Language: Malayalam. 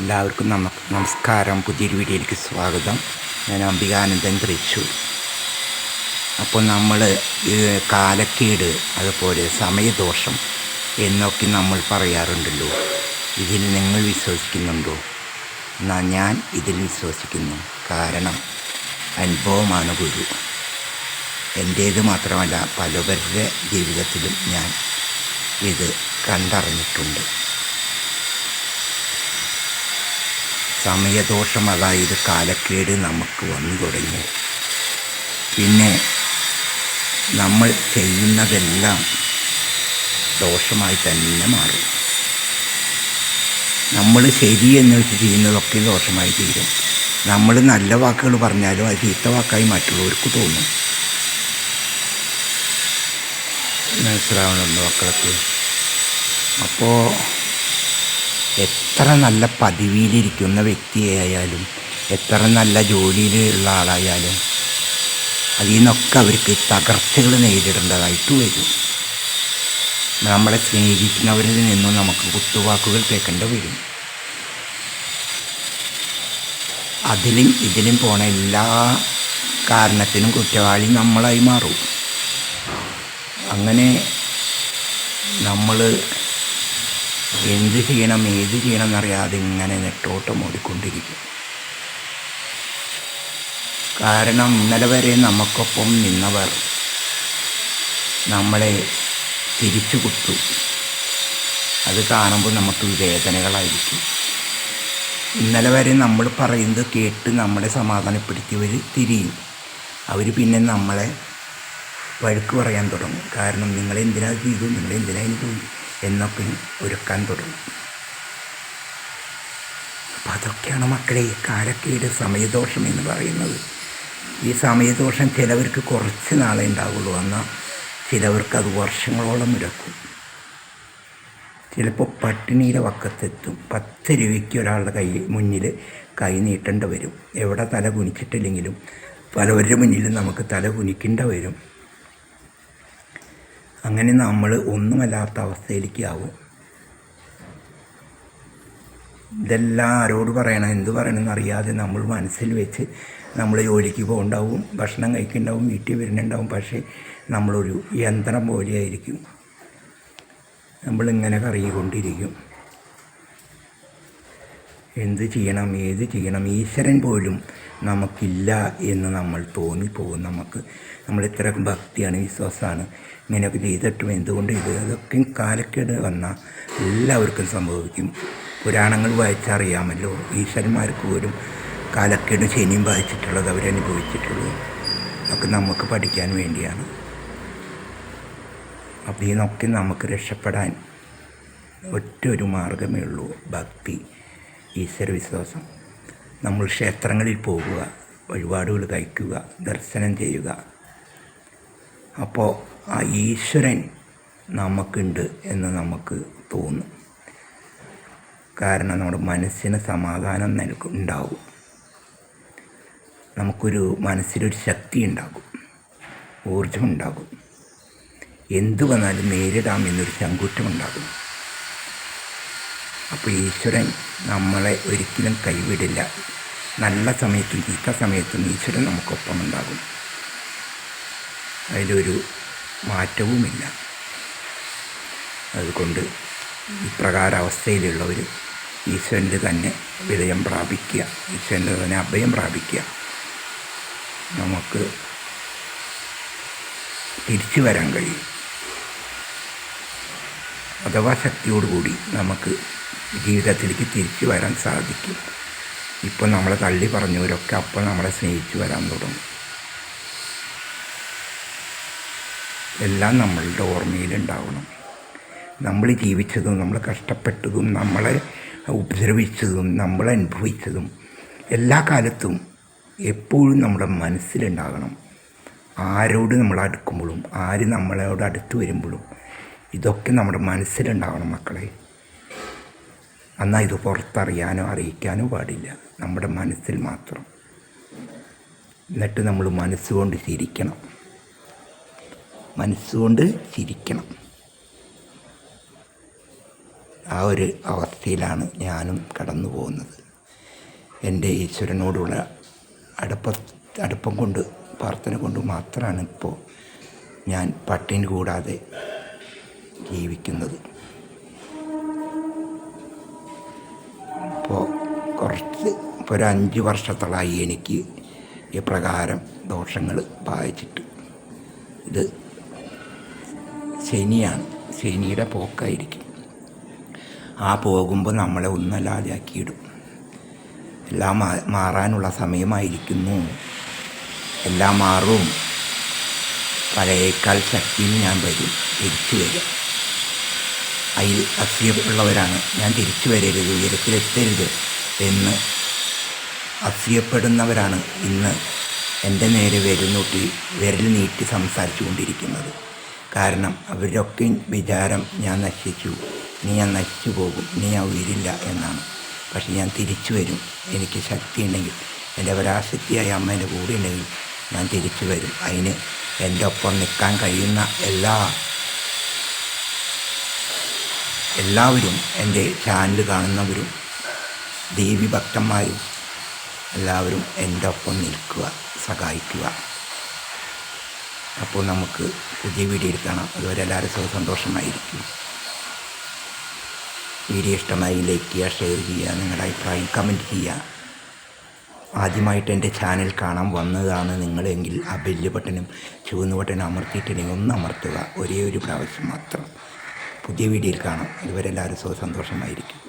എല്ലാവർക്കും നമ നമസ്കാരം. പുതിയൊരു വീഡിയോയിലേക്ക് സ്വാഗതം. ഞാൻ അംബികാനന്ദൻ തൃശൂർ അപ്പോൾ നമ്മൾ കാലക്കേട് അതുപോലെ സമയദോഷം എന്നൊക്കെ നമ്മൾ പറയാറുണ്ടല്ലോ. ഇതിൽ നിങ്ങൾ വിശ്വസിക്കുന്നുണ്ടോ? എന്നാൽ ഞാൻ ഇതിൽ വിശ്വസിക്കുന്നു. കാരണം അനുഭവമാണ് ഗുരു. എന്റേത് മാത്രമല്ല പലവരുടെ ജീവിതത്തിലും ഞാൻ ഇത് കണ്ടറിഞ്ഞിട്ടുണ്ട്. സമയദോഷം അതായത് കാലക്കേട് നമുക്ക് വന്നു തുടങ്ങി. പിന്നെ നമ്മൾ ചെയ്യുന്നതെല്ലാം ദോഷമായി തന്നെ മാറും. നമ്മൾ ശരിയെന്ന് വെച്ച് ചെയ്യുന്നതൊക്കെ ദോഷമായി തീരും. നമ്മൾ നല്ല വാക്കുകൾ പറഞ്ഞാലും അത് ചീത്ത വാക്കായി മറ്റുള്ളവർക്ക് തോന്നും. മനസ്സിലാവണമെന്ന് മക്കളൊക്കെ? അപ്പോൾ എത്ര നല്ല പദവിയിലിരിക്കുന്ന വ്യക്തിയായാലും എത്ര നല്ല ജോലിയിലുള്ള ആളായാലും അതിൽ നിന്നൊക്കെ അവർക്ക് തകർച്ചകൾ നേരിടേണ്ടതായിട്ട് വരും. നമ്മളെ സ്നേഹിക്കുന്നവരിൽ നിന്നും നമുക്ക് കുത്തുവാക്കുകൾ കേൾക്കേണ്ടി വരും. അതിലും ഇതിലും പോണ എല്ലാ കാരണത്തിനും കുറ്റവാളി നമ്മളായി മാറും. അങ്ങനെ നമ്മൾ എന്ത് ചെയ്യണം ഏത് ചെയ്യണം എന്നറിയാതെ ഇങ്ങനെ നെട്ടോട്ടം ഓടിക്കൊണ്ടിരിക്കും. കാരണം ഇന്നലെ വരെ നമുക്കൊപ്പം നിന്നവർ നമ്മളെ തിരിച്ചു കുത്തു അത് കാണുമ്പോൾ നമുക്ക് വേദനകളായിരിക്കും. ഇന്നലെ വരെ നമ്മൾ പറയുന്നത് കേട്ട് നമ്മളെ സമാധാനപ്പെടുത്തിയവർ തിരിയും. അവർ പിന്നെ നമ്മളെ വഴുക്ക് പറയാൻ തുടങ്ങും. കാരണം നിങ്ങളെന്തിനാ ചെയ്തു നിങ്ങൾ എനിക്ക് ചെയ്തു എന്നൊക്കെ ഒരുക്കാൻ തുടങ്ങും. അപ്പം അതൊക്കെയാണ് മക്കളെ ഈ കാലക്കേട് സമയദോഷം എന്ന് പറയുന്നത്. ഈ സമയദോഷം ചിലവർക്ക് കുറച്ച് നാളെ ഉണ്ടാവുള്ളൂ. എന്നാൽ ചിലവർക്ക് അത് വർഷങ്ങളോളം ഇടക്കും. ചിലപ്പോൾ പട്ടിണിയുടെ വക്കത്തെത്തും. പത്ത് രൂപയ്ക്ക് ഒരാളുടെ കൈ മുന്നിൽ കൈ നീട്ടേണ്ടി വരും. എവിടെ തല കുനിച്ചിട്ടില്ലെങ്കിലും പലവരുടെ മുന്നിലും നമുക്ക് തല കുനിക്കേണ്ട വരും. അങ്ങനെ നമ്മൾ ഒന്നുമല്ലാത്ത അവസ്ഥയിലേക്ക് ആവും. ഇതെല്ലാം ആരോട് പറയണം എന്ത് പറയണമെന്ന് അറിയാതെ നമ്മൾ മനസ്സിൽ വെച്ച് നമ്മൾ ജോലിക്ക് പോകണ്ടാവും ഭക്ഷണം കഴിക്കുന്നുണ്ടാവും വീട്ടിൽ വരുന്നുണ്ടാവും. പക്ഷേ നമ്മളൊരു യന്ത്രം പോലെയായിരിക്കും. നമ്മളിങ്ങനെ കറിയിക്കൊണ്ടിരിക്കും എന്ത് ചെയ്യണം ഏത് ചെയ്യണം? ഈശ്വരൻ പോലും നമുക്കില്ല എന്ന് നമ്മൾ തോന്നിപ്പോകും. നമുക്ക് നമ്മൾ ഇത്ര ഭക്തിയാണ് വിശ്വാസമാണ് ഇങ്ങനെയൊക്കെ ചെയ്തിട്ടും എന്തുകൊണ്ട് ഇത്? അതൊക്കെ കാലക്കേട് വന്നാൽ എല്ലാവർക്കും സംഭവിക്കും. പുരാണങ്ങൾ വായിച്ചറിയാമല്ലോ. ഈശ്വരന്മാർക്ക് പോലും കാലക്കേട് ശനിയും വായിച്ചിട്ടുള്ളത് അവരനുഭവിച്ചിട്ടുള്ളത് ഒക്കെ നമുക്ക് പഠിക്കാൻ വേണ്ടിയാണ്. അപ്പം ഇതിനൊക്കെ നമുക്ക് രക്ഷപ്പെടാൻ ഒറ്റ ഒരു മാർഗമേ ഉള്ളൂ. ഭക്തി ഈശ്വര വിശ്വാസം. നമ്മൾ ക്ഷേത്രങ്ങളിൽ പോകുക വഴിപാടുകൾ കഴിക്കുക ദർശനം ചെയ്യുക. അപ്പോൾ ആ ഈശ്വരൻ നമുക്കുണ്ട് എന്ന് നമുക്ക് തോന്നും. കാരണം നമ്മുടെ മനസ്സിന് സമാധാനം നൽകും ഉണ്ടാവും. നമുക്കൊരു മനസ്സിലൊരു ശക്തി ഉണ്ടാകും ഊർജമുണ്ടാകും എന്തു വന്നാലും നേരിടാം എന്നൊരു ചങ്കൂറ്റമുണ്ടാകും അപ്പോൾ ഈശ്വരൻ നമ്മളെ ഒരിക്കലും കൈവിടില്ല. നല്ല സമയത്തും ചീത്ത സമയത്തും ഈശ്വരൻ നമുക്കൊപ്പം ഉണ്ടാകും. അതിലൊരു മാറ്റവുമില്ല. അതുകൊണ്ട് ഇപ്രകാര അവസ്ഥയിലുള്ളവർ ഈശ്വരന്റെ തന്നെ വിജയം പ്രാപിക്കുക. ഈശ്വരന്റെ തന്നെ അഭയം പ്രാപിക്കുക. നമുക്ക് തിരിച്ചു വരാൻ കഴിയും. അഥവാ ശക്തിയോടുകൂടി നമുക്ക് ജീവിതത്തിലേക്ക് തിരിച്ചു വരാൻ സാധിക്കും. ഇപ്പോൾ നമ്മളെ തള്ളി പറഞ്ഞവരൊക്കെ അപ്പോൾ നമ്മളെ സ്നേഹിച്ചു വരാൻ തുടങ്ങും. എല്ലാം നമ്മളുടെ ഓർമ്മയിലുണ്ടാവണം. നമ്മൾ ജീവിച്ചതും നമ്മൾ കഷ്ടപ്പെട്ടതും നമ്മളെ ഉപദ്രവിച്ചതും നമ്മൾ അനുഭവിച്ചതും എല്ലാ കാലത്തും എപ്പോഴും നമ്മുടെ മനസ്സിലുണ്ടാകണം. ആരോട് നമ്മൾ അടുക്കുമ്പോഴും ആര് നമ്മളോട് അടുത്ത് വരുമ്പോഴും ഇതൊക്കെ നമ്മുടെ മനസ്സിലുണ്ടാവണം മക്കളെ. എന്നാൽ ഇത് പുറത്തറിയാനോ അറിയിക്കാനോ പാടില്ല. നമ്മുടെ മനസ്സിൽ മാത്രം. എന്നിട്ട് നമ്മൾ മനസ്സുകൊണ്ട് ചിരിക്കണം. മനസ്സുകൊണ്ട് ചിരിക്കണം. ആ ഒരു അവസ്ഥയിലാണ് ഞാനും കടന്നു പോകുന്നത്. എന്റെ ഈശ്വരനോടുള്ള അടുപ്പ അടുപ്പം കൊണ്ട് പ്രാർത്ഥന കൊണ്ട് മാത്രമാണ് ഇപ്പോൾ ഞാൻ പട്ടിണി കൂടാതെ ജീവിക്കുന്നത്. ഇപ്പോൾ കുറച്ച് ഇപ്പോൾ ഒരു അഞ്ച് വർഷത്തോളമായി എനിക്ക് ഈ പ്രകാരം ദോഷങ്ങൾ വായിച്ചിട്ട് ഇത് ശനിയാണ്. ശനിയുടെ പോക്കായിരിക്കും. ആ പോകുമ്പോൾ നമ്മളെ ഒന്നല്ലാതെയാക്കിയിടും. എല്ലാം മാറാനുള്ള സമയമായിരിക്കുന്നു. എല്ലാം മാറും. പഴയേക്കാൾ ശക്തിയിൽ ഞാൻ വരും തിരിച്ചു വരും. അതിൽ അസ്യമുള്ളവരാണ് ഞാൻ തിരിച്ചു വരരുത് ഉയരത്തിലെത്തരുത് എന്ന് അസ്യപ്പെടുന്നവരാണ് ഇന്ന് എന്റെ നേരെ വരുന്നൂട്ടി വിരൽ നീട്ടി സംസാരിച്ചു കൊണ്ടിരിക്കുന്നത് കാരണം അവരൊക്കെ വിചാരം ഞാൻ നശിച്ചു. ഇനി ഞാൻ നശിച്ചു പോകും. ഇനി ഞാൻ ഉയരില്ല എന്നാണ്. പക്ഷെ ഞാൻ തിരിച്ചു വരും എനിക്ക് ശക്തി ഉണ്ടെങ്കിൽ എന്റെ പരാശക്തിയായ അമ്മേന്റെ കൂടെ ഉണ്ടെങ്കിൽ ഞാൻ തിരിച്ചു വരും അതിന് എന്റെ ഒപ്പം നിൽക്കാൻ കഴിയുന്ന എല്ലാ എല്ലാവരും എന്റെ ചാനൽ കാണുന്നവരും ദേവി ഭക്തന്മാരും എല്ലാവരും എന്റെ ഒപ്പം നിൽക്കുക സഹായിക്കുക. അപ്പോൾ നമുക്ക് പുതിയ വീഡിയോ കാണാം അതുവരെ എല്ലാവരും സുഖ സന്തോഷമായിരിക്കും. വീഡിയോ ഇഷ്ടമായി ലൈക്ക് ചെയ്യുക ഷെയർ ചെയ്യുക നിങ്ങളുടെ അഭിപ്രായം കമന്റ് ചെയ്യുക. ആദ്യമായിട്ട് എന്റെ ചാനൽ കാണാൻ വന്നതാണ് നിങ്ങളെങ്കിൽ ആ ബെല്ല് ബട്ടനും ചുവന്ന ബട്ടനും അമർത്തിയിട്ടുണ്ടെങ്കിൽ ഒന്ന് അമർത്തുക. ഒരേ ഒരു പ്രാവശ്യം മാത്രം. പുതിയ വീഡിയോയിൽ കാണാം. ഇതുവരെ എല്ലാവരും സുഖ സന്തോഷമായിരിക്കും